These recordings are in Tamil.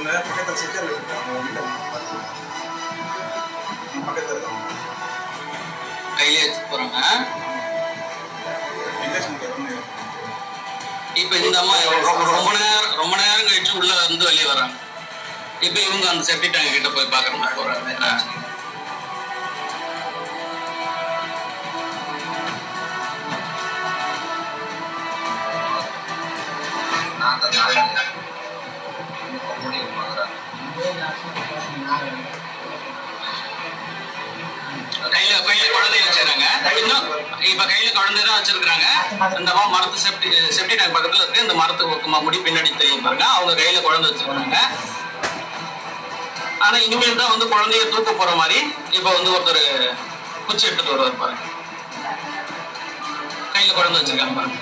ஒன்று பக்கத்தில் சிக்கல் பக்கத்தில் இருக்காங்க கையிலே வச்சு போறாங்க இப்போ இந்த அம்மா ரொம்ப நேரம் ரொம்ப நேரம் கழிச்சு உள்ள வந்து வெளியே வராங்க இப்போ இவங்க அந்த செப்டி டேங்க் கிட்ட போய் பார்க்கறதுக்கு போறாங்க. ஆ. நான் இப்ப கையில குழந்தை தான் வச்சிருக்காங்க இந்த மரத்து செப்டி செப்டி டேங்க் பக்கத்துல இருக்கு. இந்த மரத்துக்கு ஒக்கமா முடி பின்னாடி தெரியும் பாருங்க. அவங்க கையில குழந்தை வச்சிருக்காங்க. ஆனா இனிமேல் தான் வந்து குழந்தைய தூக்க போற மாதிரி இப்ப வந்து ஒருத்தர் குச்சி எடுத்துட்டு வருவார் பாருங்க. கையில குழந்தை வச்சிருக்காங்க பாருங்க.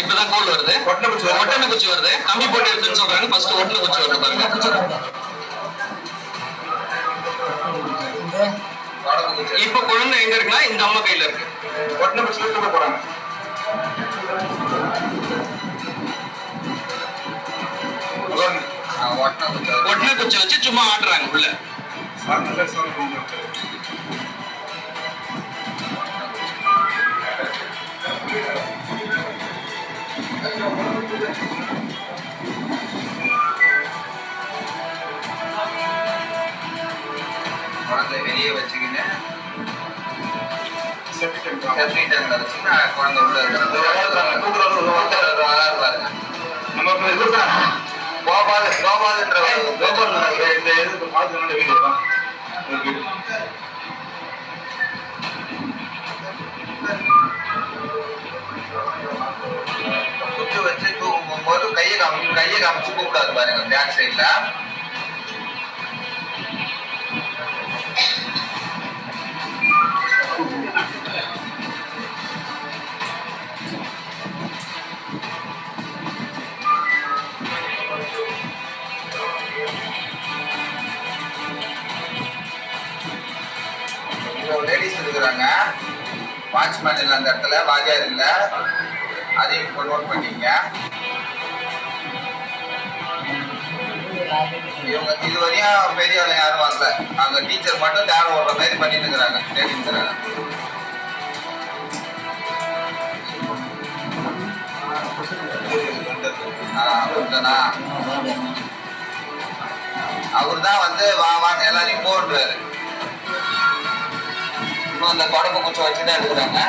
இப்பதான் கோல் வருது. ஒட்டனை குச்சி வருது. ஒட்டனை குச்சி வருது. கம்பி போட்டு எடுத்துன்னு சொல்றாங்க. ஃபர்ஸ்ட் ஒட்டனை குச்சி வருது பாருங்க. இப்ப குழந்தை எங்க இருக்குன்னா இந்த அம்மா கையில இருக்கு. ஒட்டனை குச்சி தூக்க போகிறாங்க நான் ஒட்டின குச்சி வச்சு சும்மா ஆட்டுறாங்க உள்ள. குழந்தை வெளியே வச்சுக்கின்னு செப்டிக் டேங்க் செப்டி டேங்க்ல வச்சுக்கின்னு குழந்தை உள்ள இருக்கிறது. பாருங்க நம்ம இப்போ இது தான். கோபால் கோபால்ன்ற கோபால் இந்த இது பார்த்து வீடு கையை கையை காமிச்சு கூப்பிடாது பாருங்க பேக் சைட்ல லேடிஸ் இருக்கிறாங்க. வாட்ச்மேன் இல்லை அந்த இடத்துல வாத்தியார் இல்லை. அதையும் நோட் பண்ணிக்கங்க. இவங்க இது வரையும் பெரிய ஆளுங்க யாரும் வரல. அங்க டீச்சர் மட்டும் தேவை ஓடுற மாதிரி பண்ணிட்டு இருக்கிறாங்க. தேடி இருக்கிறாங்க. அவர் தான் வந்து வா வான்னு எல்லாரையும் போடுறாரு. இன்னும் அந்த தொடப்பு குச்சி வச்சு தான் எடுக்கிறாங்க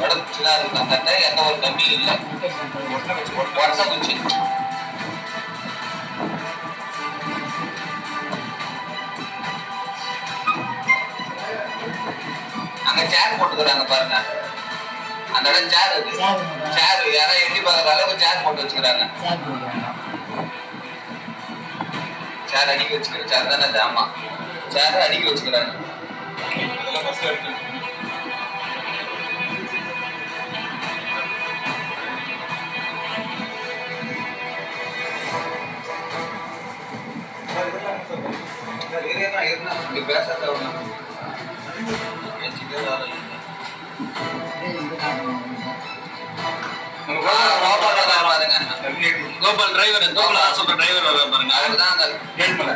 தொடப்பு குச்சி தான் இருக்கு அந்த எந்த ஒரு கம்மியும் இல்லை. ஒட்ட குச்சி. அங்க சேர் போட்டுக்கிறாங்க பாருங்க. அந்த இடம் சேர் இருக்கு சேர் யாராவது எட்டி பார்க்குற அளவுக்கு சேர் போட்டு வச்சுக்கிறாங்க. சேர் அடிக்க வச்சுக்கிற சேர் தானே அது? ஆமா. சேர் அடிக்க வச்சுக்கிறாங்க. இருந்தா இருந்தா இங்க கோபால் டிரைவர் கோபால் சொல்ற டிரைவர் வர பாருங்க. அவர்தான் அந்த ஏழுமலை.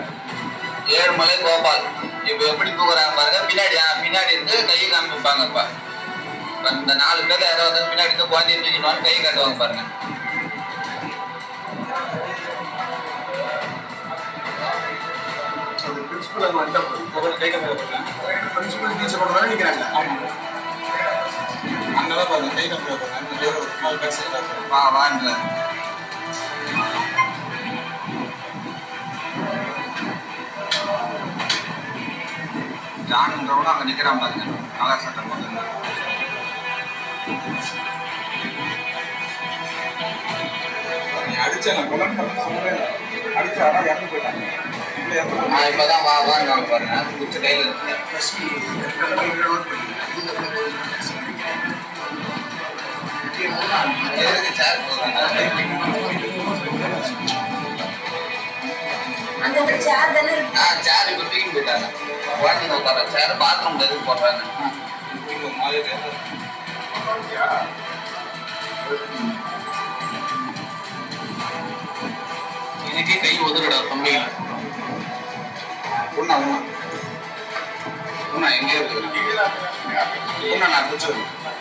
ஏழுமலை கோபால். இப்ப எப்படி போகிறாங்க பாருங்க. பின்னாடி பின்னாடி இருந்து கையை காமிப்பாங்க இப்ப இந்த நாலு பேர் யாராவது பின்னாடி இருந்து குழந்தைய தூக்கிட்டு கை காட்டுவாங்க பாருங்க. பிரின்சிபல் டீச்சர் பண்ணுறாங்க நிற்கிறாங்க அங்கெல்லாம் பாருங்க கை கம்பெனி சும்மா பேசுகிறாங்க வா வாங்க ஜானுன்றவனும் அங்க நிக்கிறான் பாருங்க. நல்லா சட்டம் போட்டு நீ அடிச்சா நான் கொலை பண்ண சொல்லவே இல்லை அடிச்சா போயிட்டாங்க. இல்லை இறந்து போயிட்டாங்க. நான் இப்பதான் வா வாங்க பாருங்க குச்சி கையில் இருக்கு? எதுக்கு சேர் போடுறாங்க ஆ சேர் தூக்கி போயிட்டாங்க குழந்தைங்க உட்கார சேர் பாத்ரூம் எதுக்கு போடுறாங்க கை உதறடா தம்பிங்க உண்ணா உண்ணா உண்ணா எங்கே இருக்குது உண்ணா நான் பிடிச்சிருக்கேன்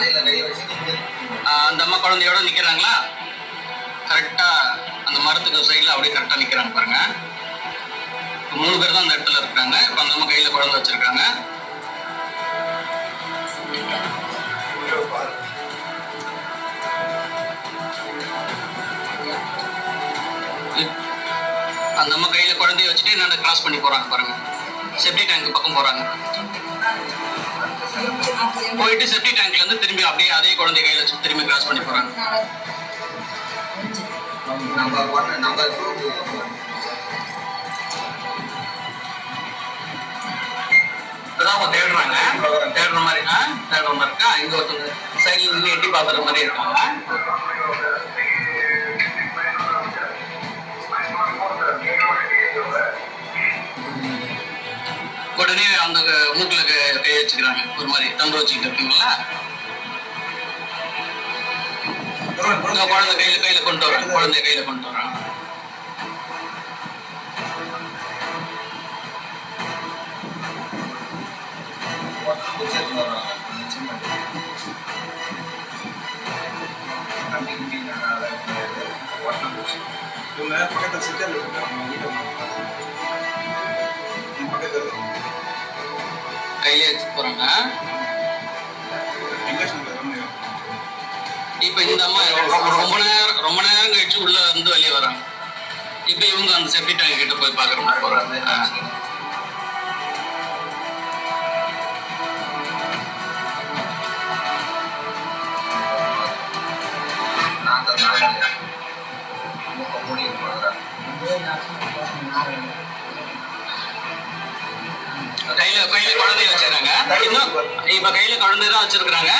தூக்கிட்டு கை வச்சுட்டு அந்த அம்மா குழந்தையோட நிக்கிறாங்களா? கரெக்டா அந்த மரத்துக்கு சைடில் அப்படியே கரெக்டா நிக்கிறாங்க பாருங்க. மூணு பேர் தான் அந்த இடத்துல இருக்காங்க. இப்ப அந்த அம்மா கையில குழந்தை வச்சிருக்காங்க. அந்த அம்மா கையில குழந்தைய வச்சுட்டு என்ன கிராஸ் பண்ணி போறாங்க பாருங்க. செப்டி டேங்க் பக்கம் போறாங்க. போயிட்டு செப்டி டேங்க்ல இருந்து திரும்பி அப்படியே அதே குழந்தைய கையில வச்சு திரும்பி கிராஸ் பண்ணி போறாங்க. நம்பர் ஒன் நம்பர் டூ இப்பதான் அவங்க தேடுறாங்க. தேடுற மாதிரி தேடுற மாதிரி இருக்கா? இங்க ஒருத்தவங்க இருந்து எட்டி பாக்குற மாதிரி இருக்காங்க. உடனே அந்த மூக்குல கை- வச்சுக்கிறாங்க. ஒரு மாதிரி தந்து வச்சுக்கிட்டு இருக்கீங்களா குழந்தை கையில கையில கொண்டு வராங்க குழந்தைய கையில கொண்டு வராங்க இவங்க பக்கத்தில் சிக்கல் இருக்காங்க கையில வச்சு போறாங்க. இப்ப இந்த அம்மா ரொம்ப ரொம்ப நேரம் ரொம்ப நேரம் கழிச்சு உள்ள வந்து வெளியே வராங்க. இப்ப இவங்க அந்த செப்டி டேங்க் கிட்ட போய் பாக்குற மாதிரி போறாங்க. ஆ. நாங்கள் நாங்கள் மூக்க மூடி இருக்கிறாங்க கையில கையில குழந்தைய வச்சிருக்காங்க. இன்னும் இப்ப கையில குழந்தை தான் வச்சிருக்காங்க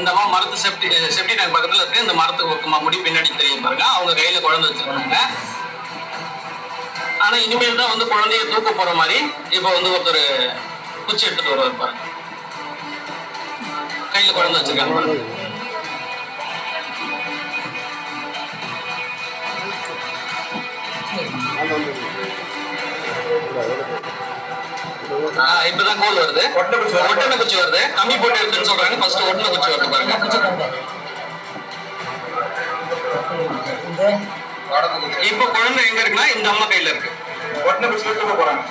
இந்த மரத்து செப்டி செப்டி டேங்க் பக்கத்துல இருக்கு. இந்த மரத்துக்கு முடி பின்னாடி தெரியும் பாருங்க. அவங்க கையில குழந்தை வச்சிருக்காங்க. ஆனா இனிமேல் தான் வந்து குழந்தைய தூக்க போற மாதிரி இப்ப வந்து ஒருத்தர் குச்சி எடுத்துட்டு வருவார் பாருங்க. கையில குழந்தை வச்சிருக்காங்க. இப்பதான் கோல் வருது. ஒட்டனை குச்சி வருது. கம்மி போட்டு எடுத்துன்னு சொல்றாங்க. ஃபர்ஸ்ட் ஒட்டனை குச்சி வருது பாருங்க. குச்சி இப்போ குழந்தை எங்க இருக்குன்னா இந்த அம்மா கையில இருக்கு. போய் தூக்க போறாங்க.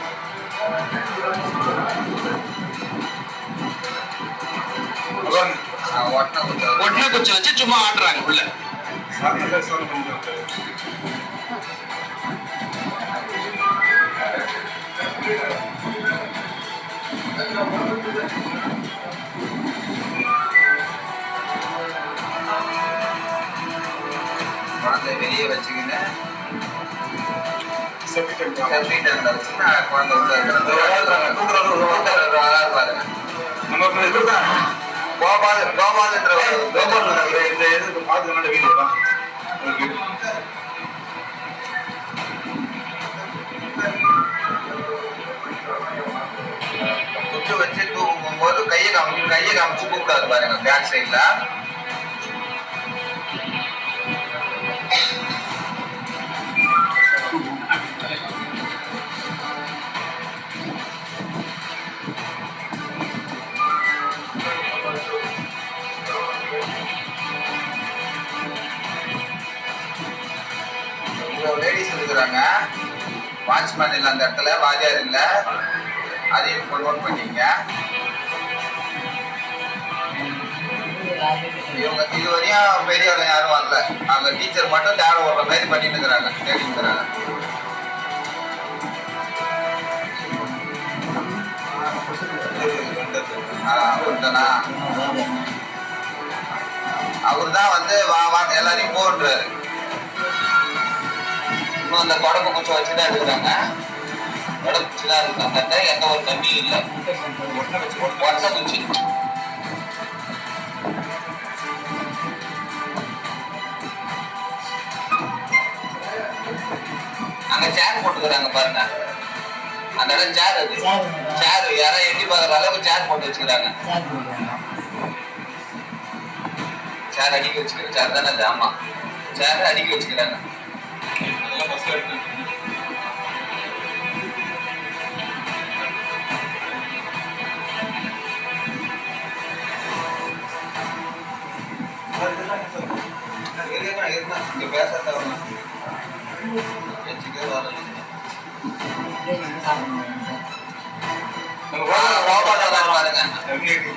குச்சி ஒட்டனை குச்சி வச்சு சும்மா ஆடுறாங்க உள்ள. குழந்தை வெளியே வச்சுக்கின்னு வச்சுன்னா குழந்தை பாருங்க நம்ம இதுதான். கோபால் கோபால் இந்த இதுக்கு பார்த்து வீடு தான் வச்சு தூக்கும் போது கையை காமி கையை காமிச்சு கூப்பிடாது பாருங்க பேக் சைட்ல லேடிஸ் இருக்கிறாங்க. வாட்ச்மேன் இல்லை அந்த இடத்துல வாத்தியார் இல்லை. அதையும் ஃபோர்வர்ட் பண்ணிங்க இவங்க இது வரையும் பெரியவங்க யாரும் வரல. அந்த டீச்சர் மட்டும் தேவை ஓடுற மாதிரி பண்ணிட்டு இருக்கிறாங்க. தேடிட்டு இருக்கிறாங்க. அவர் தான் வந்து வா வா எல்லாரையும் போடுறாரு. இன்னும் அந்த குடம்பு குச்சம் வச்சுதான் எடுக்கிறாங்க தொடப்பு குச்சி தான் இருக்காங்க எந்த ஒரு தண்ணியும் இல்லை. ஒட்ட குச்சி அங்க சேர் போட்டுக்கிறாங்க பாருங்க. அந்த இடம் சேர் அது. சேர் யாரோ எட்டி பார்க்குற அளவுக்கு சேர் போட்டு வச்சுக்கிறாங்க. சேர் அடிக்க வச்சுக்கிறேன் சேர் தானே அது? ஆமா. சேர் அடிக்க வச்சுக்கிறாங்க.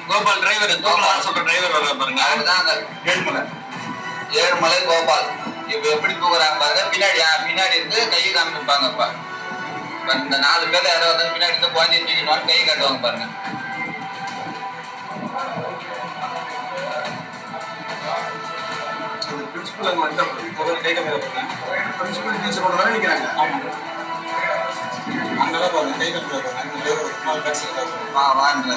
கோபால் டிரைவர் தூக்கலாம் சொல்ற டிரைவர் வர பாருங்க. அவர் தான் அந்த ஏழுமலை. ஏழுமலை கோபால். இப்ப எப்படி தூக்குறாங்க பாருங்க. பின்னாடி ஆ, பின்னாடி இருந்து கையை காமிப்பாங்க இந்த நாலு பேர் யாரோ வந்து பின்னாடி இருந்து குழந்தைய தூக்கிட்டு கை காட்டுவாங்க பாருங்க. பிரின்சிபல் அங்கே வந்து கை பிரின்சிபல் டீச்சர் கொண்டு தானே நிற்கிறாங்க நல்லா பாருங்க. கை கம்மியாக நாலு வா வாங்க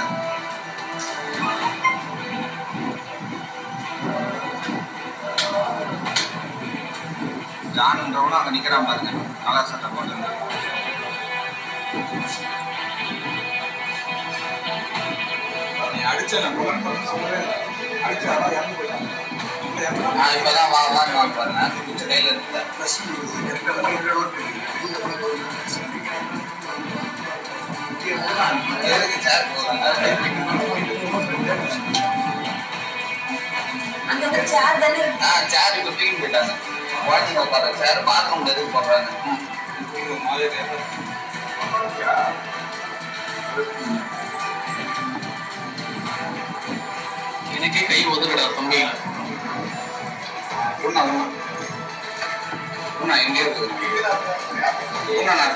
ஜானுன்றவனும் அங்க நிக்கிறான் பாருங்க. நல்லா சட்டை போட்டு நீ அடிச்ச நான் கொலை அதான் இறந்து இப்போ இப்பதான் வா வான்னு வாங்க பாருங்க. குச்சி கையில இருக்கு எதுக்கு சேர் சேர் தானே? ஆ சேர் இப்ப தூக்கிட்டு போயிட்டாங்க வாட்சிங் உட்கார சேர் எதுக்கு போடுறாங்க? எனக்கே கை ஒதுக்கடா தம்பியில ஒண்ணா ஒண்ணா ஒண்ணா ஒண்ணா நான்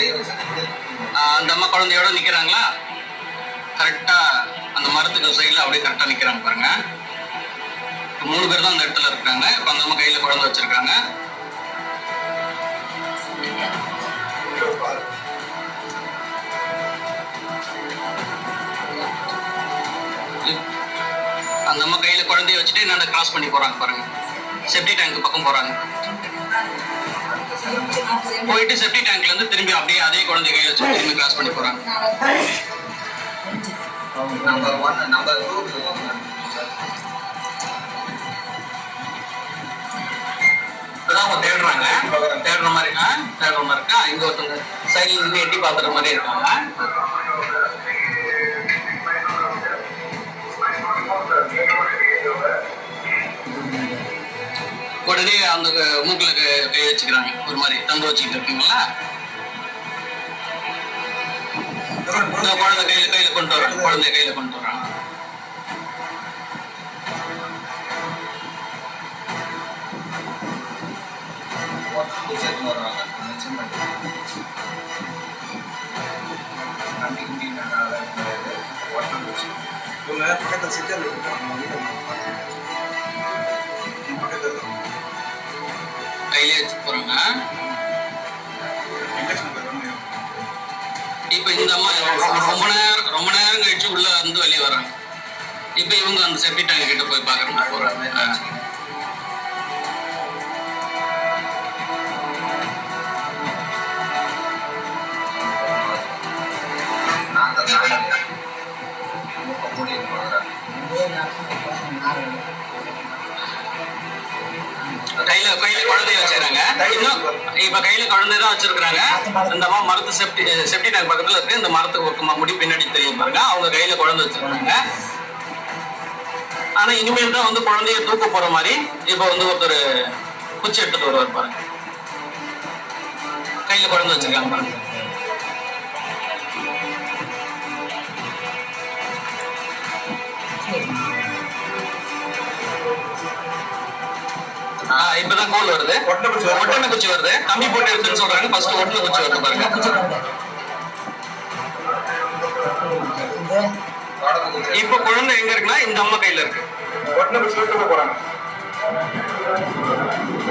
கை அந்த அம்மா குழந்தையோட நிக்கிறாங்களா? கரெக்டா அந்த மரத்துக்கு சைடில் அப்படியே கரெக்டா நிக்கிறாங்க பாருங்க. மூணு பேர் தான் அந்த இடத்துல இருக்காங்க. இப்ப அந்த அம்மா கையில குழந்தை வச்சிருக்காங்க. அந்த அம்மா கையில குழந்தைய வச்சுட்டு என்ன கிராஸ் பண்ணி போறாங்க பாருங்க. செப்டி டேங்க் பக்கம் போறாங்க. போயிட்டு செப்டி டேங்க்ல இருந்து திரும்பி அப்படியே அதே குழந்தை கையில வச்சு திரும்பி கிராஸ் பண்ணி போறாங்க. நம்பர் ஒன் நம்பர் டூ அவங்க தேடுறாங்க. தேடுற மாதிரி. தேடுற மாதிரி இருக்கா? இங்க ஒருத்தவங்க சைடுல இருந்து எட்டி பாக்குற மாதிரி இருக்காங்க. உடனே அந்த மூக்கில் கை- வச்சுக்கிறாங்க. ஒரு மாதிரி தந்து வச்சுக்கிட்டு இருக்கீங்களா? குழந்தை கையில கையில கொண்டு வராங்க குழந்தை கையில கொண்டு வராங்க சேர்த்து கையிலே வச்சு போறாங்க. இப்ப இந்த அம்மா ரொம்ப நேரம் ரொம்ப நேரம் கழிச்சு உள்ள வந்து வெளியே வராங்க இப்ப இவங்க அந்த செப்டி டேங்க் கிட்ட போய் பாக்குறாங்க போறாங்க. இப்ப கையில குழந்தை தான் வச்சிருக்காங்க இந்த அம்மா மரத்து செப்டி செப்டி டேங்க் பக்கத்துல இருக்கு. இந்த மரத்துக்கு முடி பின்னாடி தெரியும் பாருங்க. அவங்க கையில குழந்தை வச்சிருக்காங்க. ஆனா இனிமேல் தான் வந்து குழந்தைய தூக்க போற மாதிரி இப்ப வந்து ஒருத்தர் குச்சி எடுத்துட்டு வருவார் பாருங்க. கையில குழந்தை வச்சிருக்காங்க பாருங்க. இப்பதான் கோல் வருது. ஒட்டன குச்சி வருது. ஒட்டனை குச்சி வருது கம்பி போட்டு எடுத்துன்னு சொல்றாங்க. ஃபர்ஸ்ட் ஒட்டன குச்சி வருது பாருங்க. இப்ப குழந்தை எங்க இருக்குன்னா இந்த அம்மா கையில இருக்கு. ஒட்டன குச்சி போறாங்க.